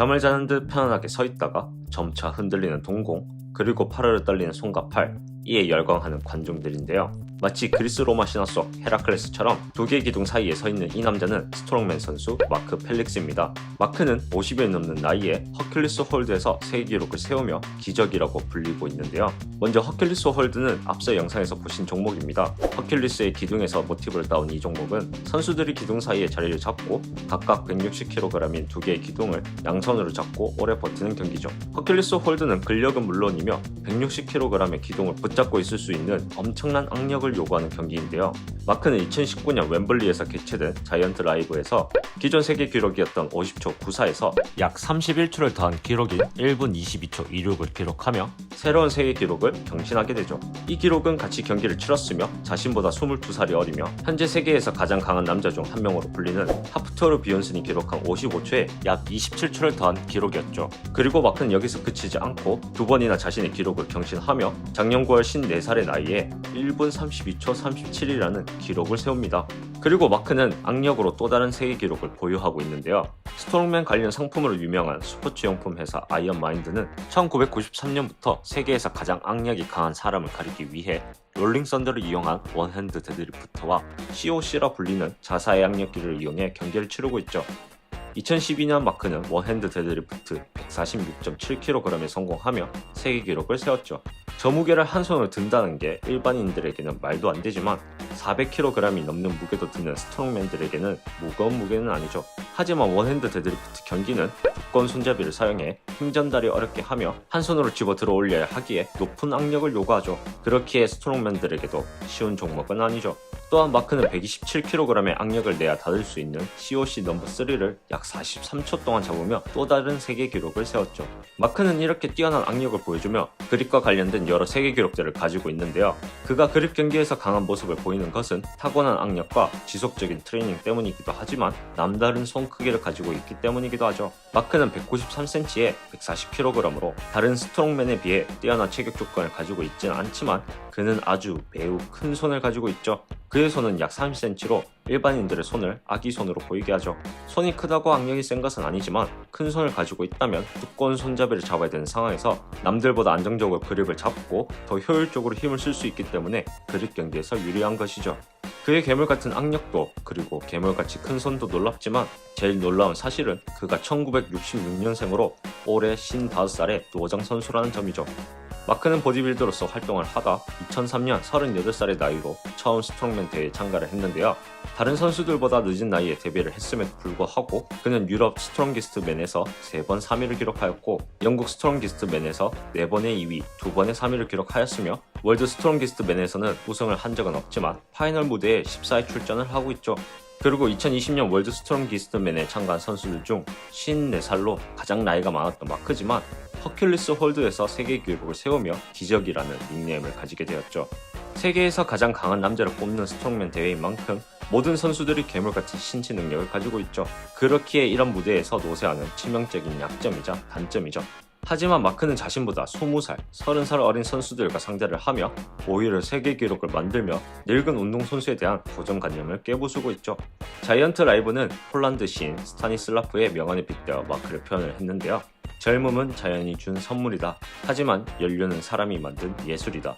잠을 자는 듯 편안하게 서 있다가 점차 흔들리는 동공, 그리고 파르르 떨리는 손과 팔, 이에 열광하는 관중들인데요. 마치 그리스 로마 신화 속 헤라클레스처럼 두 개의 기둥 사이에 서 있는 이 남자는 스트롱맨 선수 마크 펠릭스입니다. 마크는 50일 넘는 나이에 허큘리스 홀드에서 세계 기록을 세우며 기적이라고 불리고 있는데요. 먼저 허큘리스 홀드는 앞서 영상에서 보신 종목입니다. 허큘리스의 기둥에서 모티브를 따온 이 종목은 선수들이 기둥 사이에 자리를 잡고 각각 160kg인 두 개의 기둥을 양손으로 잡고 오래 버티는 경기죠. 허큘리스 홀드는 근력은 물론이며 160kg의 기둥을 붙잡고 있을 수 있는 엄청난 악력을 요구하는 경기인데요. 마크는 2019년 웸블리에서 개최된 자이언트 라이브에서 기존 세계 기록이었던 50초 94에서 약 31초를 더한 기록인 1분 22초 26을 기록하며 새로운 세계 기록을 경신하게 되죠. 이 기록은 같이 경기를 치렀으며 자신보다 22살이 어리며 현재 세계에서 가장 강한 남자 중 한 명으로 불리는 하프토르 비욘슨이 기록한 55초에 약 27초를 더한 기록이었죠. 그리고 마크는 여기서 그치지 않고 두 번이나 자신의 기록을 경신하며 작년 9월 54살의 나이에 1분 32초 37이라는 기록을 세웁니다. 그리고 마크는 악력으로 또 다른 세계 기록을 보유하고 있는데요. 스트롱맨 관련 상품으로 유명한 스포츠 용품 회사 아이언마인드는 1993년부터 세계에서 가장 악력이 강한 사람을 가리기 위해 롤링 썬더를 이용한 원핸드 데드리프트와 COC라 불리는 자사의 악력기를 이용해 경기를 치르고 있죠. 2012년 마크는 원핸드 데드리프트 146.7kg에 성공하며 세계 기록을 세웠죠. 저 무게를 한 손으로 든다는 게 일반인들에게는 말도 안 되지만 400kg이 넘는 무게도 드는 스트롱맨들에게는 무거운 무게는 아니죠. 하지만 원핸드 데드리프트 경기는 두꺼운 손잡이를 사용해 힘 전달이 어렵게 하며 한 손으로 집어 들어 올려야 하기에 높은 악력을 요구하죠. 그렇기에 스트롱맨들에게도 쉬운 종목은 아니죠. 또한 마크는 127kg의 악력을 내야 닿을 수 있는 COC 넘버 3를 약 43초 동안 잡으며 또 다른 세계 기록을 세웠죠. 마크는 이렇게 뛰어난 악력을 보여주며 그립과 관련된 여러 세계 기록들을 가지고 있는데요. 그가 그립 경기에서 강한 모습을 보이는 것은 타고난 악력과 지속적인 트레이닝 때문이기도 하지만 남다른 손 크기를 가지고 있기 때문이기도 하죠. 마크는 193cm에 140kg으로 다른 스트롱맨에 비해 뛰어난 체격 조건을 가지고 있지는 않지만 그는 아주 매우 큰 손을 가지고 있죠. 그의 손은 약 30cm로 일반인들의 손을 아기 손으로 보이게 하죠. 손이 크다고 악력이 센 것은 아니지만 큰 손을 가지고 있다면 두꺼운 손잡이를 잡아야 되는 상황에서 남들보다 안정적으로 그립을 잡고 더 효율적으로 힘을 쓸 수 있기 때문에 그립 경기에서 유리한 것이죠. 그의 괴물 같은 악력도 그리고 괴물같이 큰 손도 놀랍지만 제일 놀라운 사실은 그가 1966년생으로 올해 55살의 노장 선수라는 점이죠. 마크는 보디빌더로서 활동을 하다 2003년 38살의 나이로 처음 스트롱맨 대회에 참가를 했는데요. 다른 선수들보다 늦은 나이에 데뷔를 했음에도 불구하고 그는 유럽 스트롱기스트맨에서 3번 3위를 기록하였고 영국 스트롱기스트맨에서 4번의 2위, 2번의 3위를 기록하였으며 월드 스트롱기스트맨에서는 우승을 한 적은 없지만 파이널 무대에 14회 출전을 하고 있죠. 그리고 2020년 월드 스트롱 기스트맨에 참가한 선수들 중 54살로 가장 나이가 많았던 마크지만 허큘리스 홀드에서 세계 기록을 세우며 기적이라는 닉네임을 가지게 되었죠. 세계에서 가장 강한 남자를 뽑는 스트롱맨 대회인 만큼 모든 선수들이 괴물같은 신체 능력을 가지고 있죠. 그렇기에 이런 무대에서 노세하는 치명적인 약점이자 단점이죠. 하지만 마크는 자신보다 20살, 30살 어린 선수들과 상대를 하며 오히려 세계 기록을 만들며 늙은 운동선수에 대한 고정관념을 깨부수고 있죠. 자이언트 라이브는 폴란드 시인 스타니슬라프의 명언에 빗대어 마크를 표현을 했는데요. 젊음은 자연이 준 선물이다. 하지만 연료는 사람이 만든 예술이다.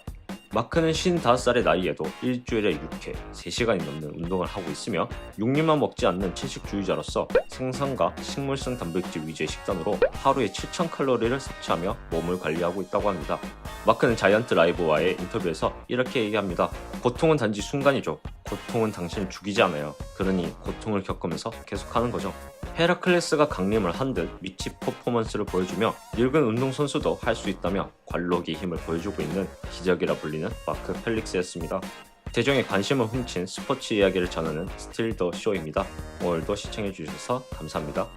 마크는 55살의 나이에도 일주일에 6회, 3시간이 넘는 운동을 하고 있으며 육류만 먹지 않는 채식주의자로서 생선과 식물성 단백질 위주의 식단으로 하루에 7,000칼로리를 섭취하며 몸을 관리하고 있다고 합니다. 마크는 자이언트 라이브와의 인터뷰에서 이렇게 얘기합니다. 고통은 단지 순간이죠. 고통은 당신을 죽이지 않아요. 그러니 고통을 겪으면서 계속하는 거죠. 헤라클레스가 강림을 한 듯 미치 퍼포먼스를 보여주며 늙은 운동선수도 할 수 있다며 관록의 힘을 보여주고 있는 기적이라 불리 는 마크 펠릭스였습니다. 대중의 관심을 훔친 스포츠 이야기를 전하는 스틸 더 쇼입니다. 오늘도 시청해주셔서 감사합니다.